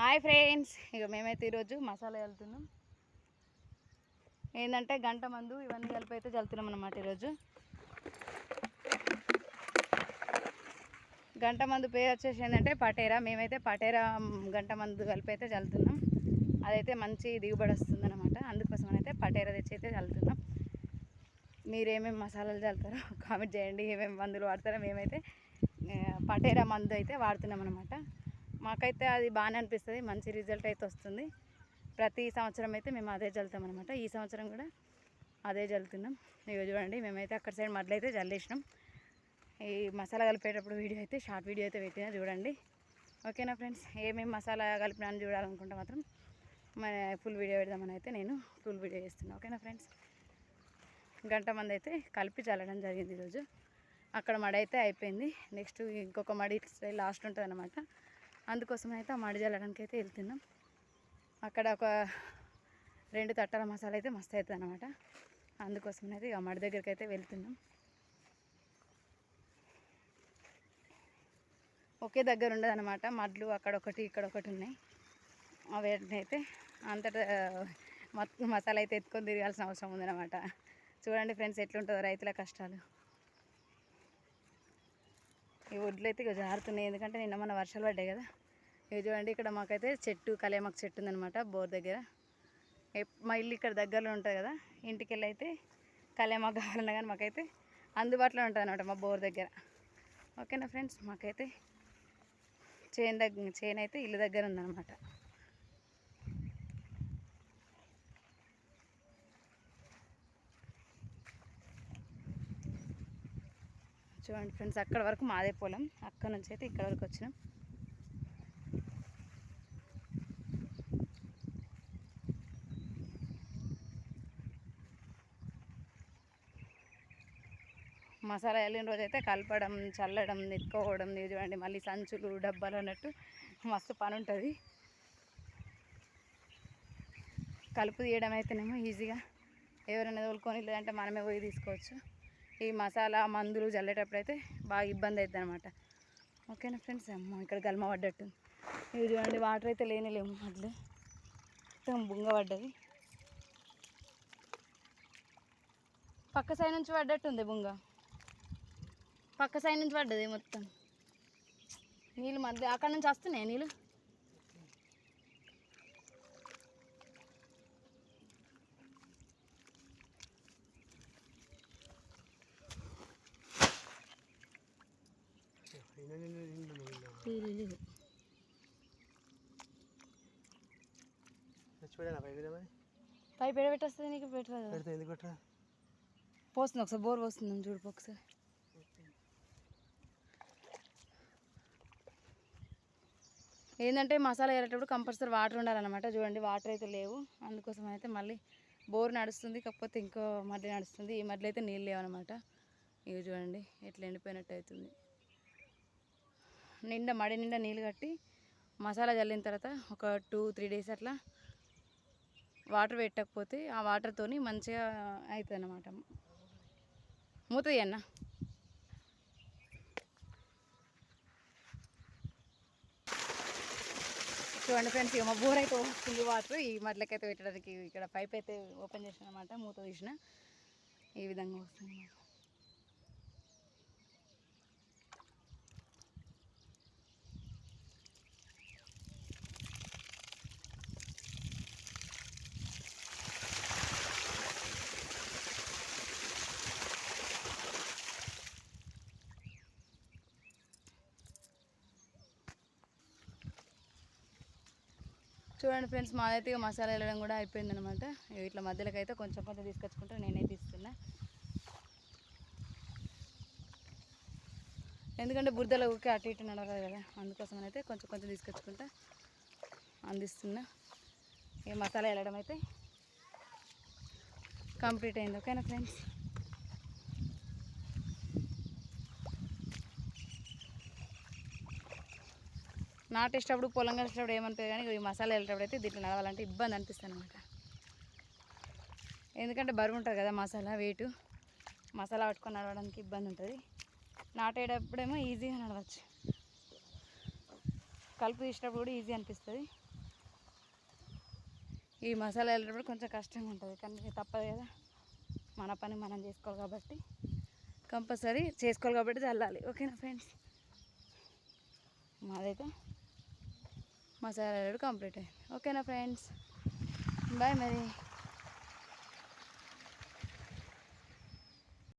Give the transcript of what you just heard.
Hi friends ఇక మేమైతే ఈరోజు మసాలా వెళ్తున్నాం ఏంటంటే గంట మందు ఇవన్నీ కలిపి అయితే చల్లుతున్నాం అనమాట ఈరోజు. గంట మందు పేరు వచ్చేసి ఏంటంటే పటేరా మేమైతే పటేరా గంట మందు కలిపి అయితే చల్లుతున్నాం. అదైతే మంచి దిగుబడి వస్తుంది అనమాట అందుకోసం అయితే పటేరా తెచ్చి అయితే చల్లుతున్నాం. మీరేమేమి మసాలాలు చల్లుతారో కామెంట్ చేయండి. ఏమేమి మందులు వాడతారో మేమైతే పటేరా మందు అయితే వాడుతున్నాం అనమాట మాకైతే అది బాగానే అనిపిస్తుంది. మంచి రిజల్ట్ అయితే వస్తుంది. ప్రతి సంవత్సరం అయితే మేము అదే చల్లుతాం అనమాట ఈ సంవత్సరం కూడా అదే చల్లుతున్నాం ఇవి చూడండి మేమైతే అక్కడ సైడ్ మడ్లు అయితే చల్లేసినాం ఈ మసాలా కలిపేటప్పుడు వీడియో అయితే షార్ట్ వీడియో అయితే పెట్టినా చూడండి. ఓకేనా ఫ్రెండ్స్? ఏమేమి మసాలా కలిపినా అని చూడాలనుకుంటే మాత్రం మన ఫుల్ వీడియో పెడదామని అయితే నేను ఫుల్ వీడియో చేస్తున్నాను ఓకేనా ఫ్రెండ్స్? గంట మంది అయితే కలిపి చల్లడం జరిగింది ఈరోజు. అక్కడ మడి అయితే అయిపోయింది. నెక్స్ట్ ఇంకొక మడి లాస్ట్ ఉంటుంది అనమాట అందుకోసం అయితే ఆ మడి జల్లడానికి అయితే వెళ్తున్నాం. అక్కడ ఒక రెండు తట్టాల మసాలా అయితే మస్తు అవుతుంది అనమాట అందుకోసం అయితే ఇక మడి దగ్గరికి అయితే వెళ్తున్నాం. ఒకే దగ్గర ఉండదనమాట మడ్లు అక్కడ ఒకటి ఇక్కడ ఒకటి ఉన్నాయి. అవి అయితే అంతటా మసాలా అయితే ఎత్తుకొని తిరగాల్సిన అవసరం ఉందన్నమాట. చూడండి ఫ్రెండ్స్ ఎట్లుంటుందో రైతుల కష్టాలు. ఈ ఒడ్లు అయితే ఇక జారుతున్నాయి. ఎందుకంటే నిన్న మన వర్షాలు పడ్డాయి కదా. ఇవి చూడండి ఇక్కడ మాకైతే చెట్టు కలేమాకు చెట్టు ఉందనమాట బోర్ దగ్గర. మా ఇల్లు ఇక్కడ దగ్గరలో ఉంటుంది కదా ఇంటికి వెళ్ళి అయితే కలేమాకు కావాలన్నా కానీ మాకైతే అందుబాటులో ఉంటుంది అనమాట మా బోర్ దగ్గర. ఓకేనా ఫ్రెండ్స్? మాకైతే చేను దగ్గర చేను అయితే ఇల్లు దగ్గర ఉందన్నమాట. చూడండి ఫ్రెండ్స్ అక్కడ వరకు మాదే పొలం. అక్కడ నుంచి అయితే ఇక్కడ వరకు వచ్చినాం. మసాలా వెళ్ళిన రోజు అయితే కలపడం చల్లడం నెత్తుకోవడం ఇది చూడండి మళ్ళీ సంచులు డబ్బాలు అన్నట్టు మస్తు పని ఉంటుంది కలుపు తీయడం అయితేనేమో ఈజీగా ఎవరైనా తోలుకొని లేదంటే మనమే పోయి తీసుకోవచ్చు. ఈ మసాలా మందులు చల్లేటప్పుడు అయితే బాగా ఇబ్బంది అవుతుంది అనమాట ఓకేనా ఫ్రెండ్స్? అమ్మ ఇక్కడ గల్మ పడ్డట్టు ఇది చూడండి వాటర్ అయితే లేనిలేము అట్లే మొత్తం బుంగ పడ్డది. పక్క సైడ్ నుంచి పడ్డట్టుంది బుంగ. పక్క సైడ్ నుంచి పడ్డది మొత్తం. నీళ్ళు మధ్య అక్కడ నుంచి వస్తున్నాయి నీళ్ళు? పై ఎడ పెట్టేస్తుంది నీకు పెట్టరా? పోస్తుంది ఒకసారి బోర్ పోస్తుంది చూడు ఒకసారి. ఏంటంటే మసాలా వేరేటప్పుడు కంపల్సరీ వాటర్ ఉండాలన్నమాట. చూడండి వాటర్ అయితే లేవు. అందుకోసం అయితే మళ్ళీ బోర్ నడుస్తుంది కాకపోతే ఇంకో మడ్లి నడుస్తుంది. ఈ మడ్లు అయితే నీళ్ళు లేవన్నమాట. ఇవి చూడండి ఎట్లా ఎండిపోయినట్టు అవుతుంది నిండా మడి నిండా నీళ్ళు కట్టి మసాలా చల్లిన తర్వాత ఒక టూ త్రీ డేస్ అట్లా వాటర్ పెట్టకపోతే ఆ వాటర్తోని మంచిగా అవుతుంది అన్నమాట మూతుంది అన్న? చూడండి ఫ్రెండ్స్ ఇక మా బోర్ అయితే ఫుల్ వాటర్. ఈ మట్లకైతే పెట్టడానికి ఇక్కడ పైప్ అయితే ఓపెన్ చేసిన అనమాట మూత తీసిన. ఈ విధంగా వస్తుంది చూడండి ఫ్రెండ్స్ మాదైతే ఇక మసాలా వెళ్ళడం కూడా అయిపోయిందనమాట ఇట్లా మధ్యలోకి అయితే కొంచెం కొంచెం తీసుకొచ్చుకుంటూ నేనే తీసుకున్నా. ఎందుకంటే బురదలో ఊరికే అటు ఇటు నడవదు కదా అందుకోసం అయితే కొంచెం కొంచెం తీసుకొచ్చుకుంటా అందిస్తున్నా. ఈ మసాలా వెళ్ళడం అయితే కంప్లీట్ అయింది ఓకేనా ఫ్రెండ్స్? నాటేసేటప్పుడు పొలం కలిసేటప్పుడు ఏమనిపించదు కానీ ఈ మసాలా వెళ్ళేటప్పుడు అయితే దీంట్లో నడవాలంటే ఇబ్బంది అనిపిస్తుంది అనమాట ఎందుకంటే బరువు ఉంటుంది కదా మసాలా వెయిట్ మసాలా పట్టుకొని నడవడానికి ఇబ్బంది ఉంటుంది. నాటేటప్పుడేమో ఈజీగా నడవచ్చు. కలుపు తీసేటప్పుడు కూడా ఈజీ అనిపిస్తుంది. ఈ మసాలా వెళ్ళేటప్పుడు కొంచెం కష్టంగా ఉంటుంది కానీ తప్పదు కదా. మన పని మనం చేసుకోవాలి కాబట్టి. కంపల్సరీ చేసుకోవాలి కాబట్టి చల్లాలి. ఓకేనా ఫ్రెండ్స్? మాదైతే మసాలా వెళ్ళడం కంప్లీట్ అయింది. ఓకేనా ఫ్రెండ్స్? బాయ్ మరి.